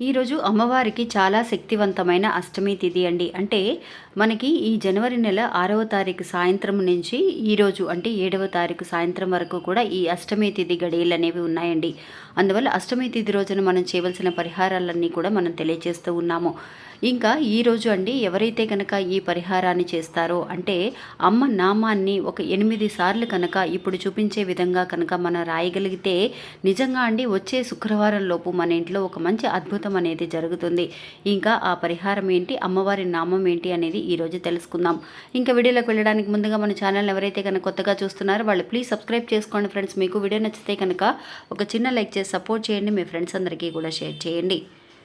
ఈరోజు అమ్మవారికి చాలా శక్తివంతమైన అష్టమి తిథి అండి. అంటే మనకి ఈ జనవరి నెల ఆరవ తారీఖు సాయంత్రం నుంచి ఈరోజు అంటే ఏడవ తారీఖు సాయంత్రం వరకు కూడా ఈ అష్టమి తిథి గడియలు అనేవి ఉన్నాయండి. అందువల్ల అష్టమి తిథి రోజున మనం చేయవలసిన పరిహారాలన్నీ కూడా మనం తెలియజేస్తూ ఉన్నాము. ఇంకా ఈ రోజు అండి ఎవరైతే కనుక ఈ పరిహారాన్ని చేస్తారో అంటే అమ్మ నామాన్ని ఒక ఎనిమిది సార్లు కనుక ఇప్పుడు చూపించే విధంగా కనుక మనం రాయగలిగితే నిజంగా అండి వచ్చే శుక్రవారం లోపు మన ఇంట్లో ఒక మంచి అద్భుతం అనేది జరుగుతుంది. ఇంకా ఆ పరిహారం ఏంటి అమ్మవారి నామం ఏంటి అనేది ఈరోజు తెలుసుకుందాం. ఇంకా వీడియోలోకి వెళ్ళడానికి ముందుగా మన ఛానల్ ఎవరైతే కనుక కొత్తగా చూస్తున్నారో వాళ్ళు ప్లీజ్ సబ్స్క్రైబ్ చేసుకోండి ఫ్రెండ్స్ మీకు వీడియో నచ్చితే కనుక ఒక చిన్న లైక్ చేసి సపోర్ట్ చేయండి. మీ ఫ్రెండ్స్ అందరికీ కూడా షేర్ చేయండి.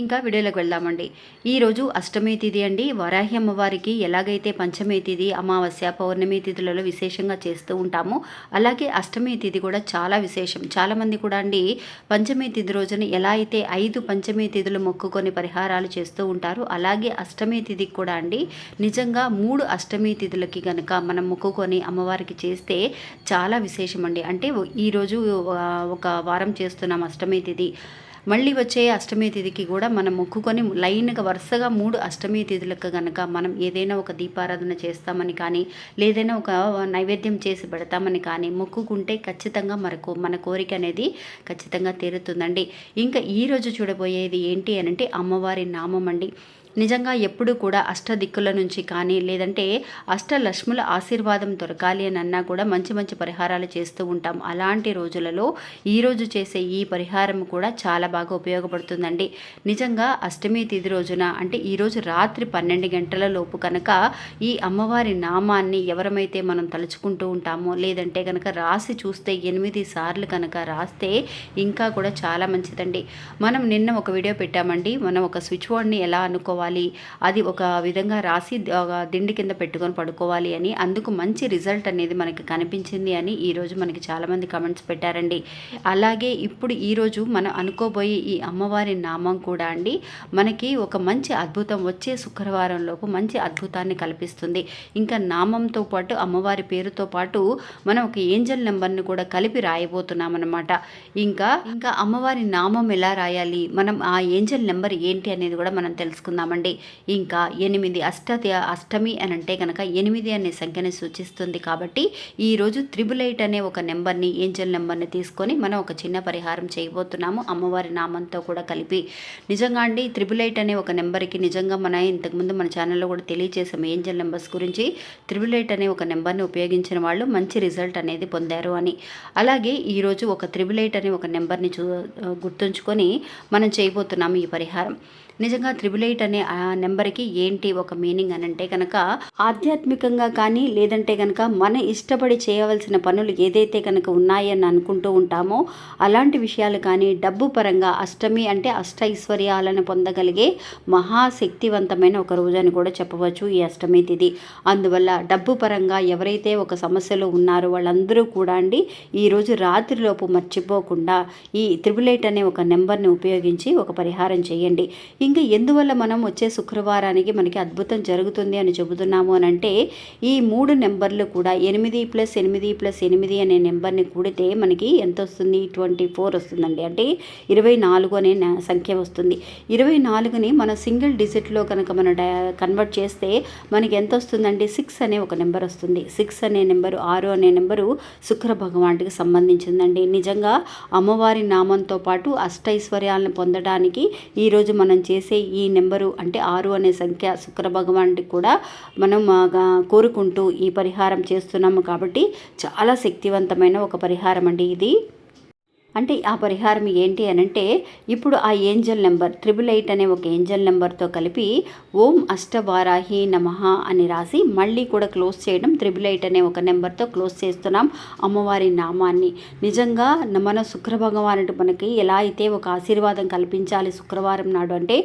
ఇంకా వీడియోలోకి వెళ్దామండి. ఈరోజు అష్టమి తిథి అండి. వరాహి అమ్మవారికి ఎలాగైతే పంచమి తిథి అమావాస్య పౌర్ణమి తిథులలో విశేషంగా చేస్తూ ఉంటామో అలాగే అష్టమి తిథి కూడా చాలా విశేషం. చాలామంది కూడా అండి పంచమి తిథి రోజున ఎలా అయితే ఐదు పంచమి తిథులు మొక్కుకొని పరిహారాలు చేస్తూ ఉంటారు అలాగే అష్టమి తిథికి కూడా అండి నిజంగా మూడు అష్టమి తిథులకి కనుక మనం మొక్కుకొని అమ్మవారికి చేస్తే చాలా విశేషం అండి. అంటే ఈరోజు ఒక వారం చేస్తున్నాం అష్టమి తిథి. మళ్ళీ వచ్చే అష్టమి తిథికి కూడా మనం మొక్కుకొని లైన్గా వరుసగా మూడు అష్టమి తిథులకు కనుక మనం ఏదైనా ఒక దీపారాధన చేస్తామని కానీ లేదైనా ఒక నైవేద్యం చేసి పెడతామని కానీ మొక్కుకుంటే ఖచ్చితంగా మనకు మన కోరిక అనేది ఖచ్చితంగా తీరుతుందండి. ఇంకా ఈరోజు చూడబోయేది ఏంటి అని అంటే అమ్మవారి నామం అండి. నిజంగా ఎప్పుడు కూడా అష్ట దిక్కుల నుంచి కానీ లేదంటే అష్టలక్ష్ముల ఆశీర్వాదం దొరకాలి అని అన్నా కూడా మంచి మంచి పరిహారాలు చేస్తూ ఉంటాం. అలాంటి రోజులలో ఈరోజు చేసే ఈ పరిహారం కూడా చాలా బాగా ఉపయోగపడుతుందండి. నిజంగా అష్టమి తిథి రోజున అంటే ఈరోజు రాత్రి పన్నెండు గంటల లోపు కనుక ఈ అమ్మవారి నామాన్ని ఎవరమైతే మనం తలుచుకుంటూ ఉంటామో లేదంటే కనుక రాసి చూస్తే ఎనిమిది సార్లు కనుక రాస్తే ఇంకా కూడా చాలా మంచిదండి. మనం నిన్న ఒక వీడియో పెట్టామండి. మనం ఒక స్విచ్ బోర్డ్ని ఎలా అనుకోవాలి అది ఒక విధంగా రాసి ఒక దిండి కింద పెట్టుకొని పడుకోవాలి అని అందుకు మంచి రిజల్ట్ అనేది మనకి కనిపించింది అని ఈరోజు మనకి చాలామంది కమెంట్స్ పెట్టారండి. అలాగే ఇప్పుడు ఈరోజు మనం అనుకోబోయే ఈ అమ్మవారి నామం కూడా అండి మనకి ఒక మంచి అద్భుతం వచ్చే శుక్రవారంలోపు మంచి అద్భుతాన్ని కల్పిస్తుంది. ఇంకా నామంతో పాటు అమ్మవారి పేరుతో పాటు మనం ఒక ఏంజల్ నెంబర్ని కూడా కలిపి రాయబోతున్నాం అనమాట ఇంకా ఇంకా అమ్మవారి నామం ఎలా రాయాలి? మనం ఆ ఏంజల్ నెంబర్ ఏంటి అనేది కూడా మనం తెలుసుకుందాం తెలుసుకుందామండి ఇంకా ఎనిమిది అష్ట అష్టమి అని అంటే కనుక ఎనిమిది అనే సంఖ్యని సూచిస్తుంది కాబట్టి ఈరోజు త్రిబుల్ ఎయిట్ అనే ఒక నెంబర్ని ఏంజల్ నెంబర్ని తీసుకొని మనం ఒక చిన్న పరిహారం చేయబోతున్నాము. అమ్మవారి నామంతో కూడా కలిపి. నిజంగా అండి త్రిబుల్ ఎయిట్ అనే ఒక నెంబర్కి నిజంగా మన ఇంతకుముందు మన ఛానల్లో కూడా తెలియజేసాము ఏంజల్ నెంబర్స్ గురించి. త్రిబుల్ ఎయిట్ అనే ఒక నెంబర్ని ఉపయోగించిన వాళ్ళు మంచి రిజల్ట్ అనేది పొందారు అని. అలాగే ఈరోజు ఒక త్రిబుల్ ఎయిట్ అనే ఒక నెంబర్ని చూ గుర్తుంచుకొని మనం చేయబోతున్నాము ఈ పరిహారం. నిజంగా త్రిబుల్ ఎయిట్ అనే ఆ నెంబర్కి ఏంటి ఒక మీనింగ్ అని అంటే కనుక ఆధ్యాత్మికంగా కానీ లేదంటే కనుక మన ఇష్టపడి చేయవలసిన పనులు ఏదైతే కనుక ఉన్నాయని అనుకుంటూ ఉంటామో అలాంటి విషయాలు కానీ డబ్బు పరంగా అష్టమి అంటే అష్ట ఐశ్వర్యాలను పొందగలిగే మహాశక్తివంతమైన ఒక రోజు అని కూడా చెప్పవచ్చు ఈ అష్టమి తిథి అందువల్ల డబ్బు పరంగా ఎవరైతే ఒక సమస్యలో ఉన్నారో వాళ్ళందరూ కూడా అండి ఈరోజు రాత్రిలోపు మర్చిపోకుండా ఈ త్రిబుల్ ఎయిట్ అనే ఒక నెంబర్ని ఉపయోగించి ఒక పరిహారం చేయండి. ఇంకా ఎందువల్ల మనం వచ్చే శుక్రవారానికి మనకి అద్భుతం జరుగుతుంది అని చెబుతున్నాము అని అంటే ఈ మూడు నెంబర్లు కూడా ఎనిమిది ప్లస్ ఎనిమిది ప్లస్ ఎనిమిది అనే నెంబర్ని కూడితే మనకి ఎంత వస్తుంది? ట్వంటీ ఫోర్ వస్తుందండి. అంటే ఇరవై నాలుగు అనే సంఖ్య వస్తుంది. ఇరవై నాలుగుని మన సింగిల్ డిజిట్లో కనుక మనం కన్వర్ట్ చేస్తే మనకి ఎంత వస్తుందండి? సిక్స్ అనే ఒక నెంబర్ వస్తుంది. సిక్స్ అనే నెంబరు ఆరు అనే నెంబరు శుక్ర భగవానుడికి సంబంధించిందండి. నిజంగా అమ్మవారి నామంతో పాటు అష్టైశ్వర్యాలను పొందడానికి ఈరోజు మనం చేసే ఈ నెంబరు అంటే ఆరు అనే సంఖ్య శుక్ర భగవానుడికి కూడా మనం కోరుకుంటూ ఈ పరిహారం చేస్తున్నాము కాబట్టి చాలా శక్తివంతమైన ఒక పరిహారం అండి ఇది. అంటే ఆ పరిహారం ఏంటి అని అంటే ఇప్పుడు ఆ ఏంజల్ నెంబర్ త్రిబుల్ ఎయిట్ అనే ఒక ఏంజల్ నెంబర్తో కలిపి ఓం అష్టవారాహి నమః అని రాసి మళ్ళీ కూడా క్లోజ్ చేయడం త్రిబుల్ ఎయిట్ అనే ఒక నెంబర్తో క్లోజ్ చేస్తున్నాం అమ్మవారి నామాన్ని. నిజంగా మన శుక్ర భగవానుడు మనకి ఎలా అయితే ఒక ఆశీర్వాదం కల్పించాలి శుక్రవారం నాడు అంటే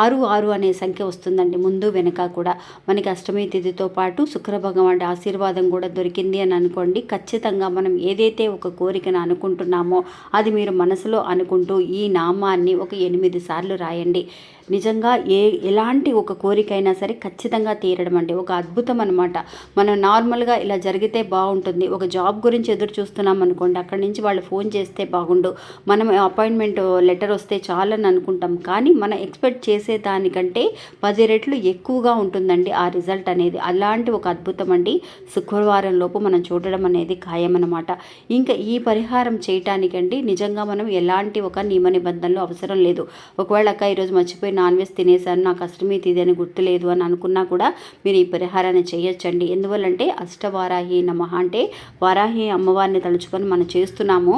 ఆరు ఆరు అనే సంఖ్య వస్తుందండి ముందు వెనక కూడా. మనకి అష్టమి తిథితో పాటు శుక్ర భగవానుడి ఆశీర్వాదం కూడా దొరికింది అని అనుకోండి ఖచ్చితంగా మనం ఏదైతే ఒక కోరికను అనుకుంటున్నామో అది మీరు మనసులో అనుకుంటూ ఈ నామాన్ని ఒక ఎనిమిది సార్లు రాయండి. నిజంగా ఏ ఎలాంటి ఒక కోరికైనా సరే ఖచ్చితంగా తీరడం అండి. ఒక అద్భుతం అనమాట మనం నార్మల్గా ఇలా జరిగితే బాగుంటుంది. ఒక జాబ్ గురించి ఎదురు చూస్తున్నాం అనుకోండి అక్కడి నుంచి వాళ్ళు ఫోన్ చేస్తే బాగుండు. మనం అపాయింట్మెంట్ లెటర్ వస్తే చాలని అనుకుంటాం. కానీ మనం ఎక్స్పెక్ట్ చేసే దానికంటే పది రెట్లు ఎక్కువగా ఉంటుందండి ఆ రిజల్ట్ అనేది. అలాంటి ఒక అద్భుతం అండి. శుక్రవారం లోపు మనం చూడడం అనేది ఖాయం అనమాట ఇంకా ఈ పరిహారం చేయటానికండి నిజంగా మనం ఎలాంటి ఒక నియమ నిబంధనలు అవసరం లేదు. ఒకవేళ అక్క ఈరోజు మర్చిపోయి నాన్ వెజ్ తినేసాను నాకు అష్టమి తిది అని గుర్తులేదు అని అనుకున్నా కూడా మీరు ఈ పరిహారాన్ని చేయొచ్చండి. ఎందువల్లంటే అష్టవారాహి నమ అంటే వారాహి అమ్మవారిని తలుచుకొని మనం చేస్తున్నాము.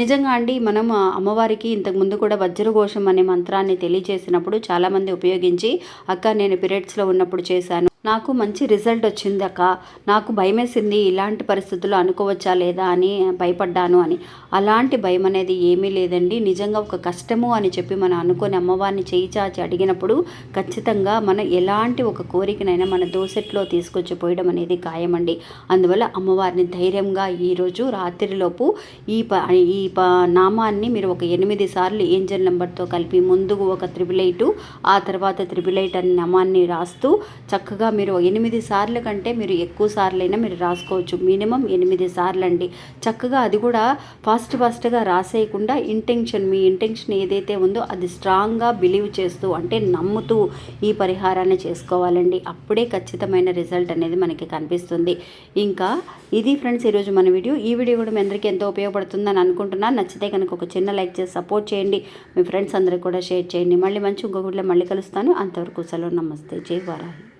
నిజంగా అండి మనం అమ్మవారికి ఇంతకుముందు కూడా వజ్రఘోషం అనే మంత్రాన్ని తెలియజేసినప్పుడు చాలామంది ఉపయోగించి అక్క నేను పీరియడ్స్లో ఉన్నప్పుడు చేశాను. నాకు మంచి రిజల్ట్ వచ్చింది అక్క. నాకు భయమేసింది ఇలాంటి పరిస్థితులు అనుకోవచ్చా లేదా అని భయపడ్డాను అని. అలాంటి భయం అనేది ఏమీ లేదండి. నిజంగా ఒక కష్టము అని చెప్పి మనం అనుకొని అమ్మవారిని చేయి చాచి అడిగినప్పుడు ఖచ్చితంగా మనం ఎలాంటి ఒక కోరికనైనా మన దోసెట్లో తీసుకొచ్చి పోయడం అనేది ఖాయమండి. అందువల్ల అమ్మవారిని ధైర్యంగా ఈరోజు రాత్రిలోపు ఈ ప ఈ ప నామాన్ని మీరు ఒక ఎనిమిది సార్లు ఏంజల్ నెంబర్తో కలిపి ముందుకు ఒక త్రిబుల్ ఎయిట్ ఆ తర్వాత త్రిబుల్ ఎయిట్ అనే నామాన్ని రాస్తూ చక్కగా మీరు ఎనిమిది సార్లు కంటే మీరు ఎక్కువ సార్లైనా మీరు రాసుకోవచ్చు. మినిమం ఎనిమిది సార్లు అండి చక్కగా అది కూడా ఫాస్ట్ ఫాస్ట్గా రాసేయకుండా ఇంటెన్షన్ మీ ఇంటెన్షన్ ఏదైతే ఉందో అది స్ట్రాంగ్గా బిలీవ్ చేస్తూ అంటే నమ్ముతూ ఈ పరిహారాన్ని చేసుకోవాలండి. అప్పుడే ఖచ్చితమైన రిజల్ట్ అనేది మనకి కనిపిస్తుంది. ఇంకా ఇది ఫ్రెండ్స్ ఈరోజు మన వీడియో. ఈ వీడియో కూడా మీ అందరికీ ఎంతో ఉపయోగపడుతుందని అనుకుంటున్నాను నచ్చితే కనుక ఒక చిన్న లైక్ చేసి సపోర్ట్ చేయండి. మీ ఫ్రెండ్స్ అందరికి కూడా షేర్ చేయండి. మళ్ళీ మంచి ఇంకొకటిలో మళ్ళీ కలుస్తాను. అంతవరకు సెలవు. నమస్తే. జై వారాహి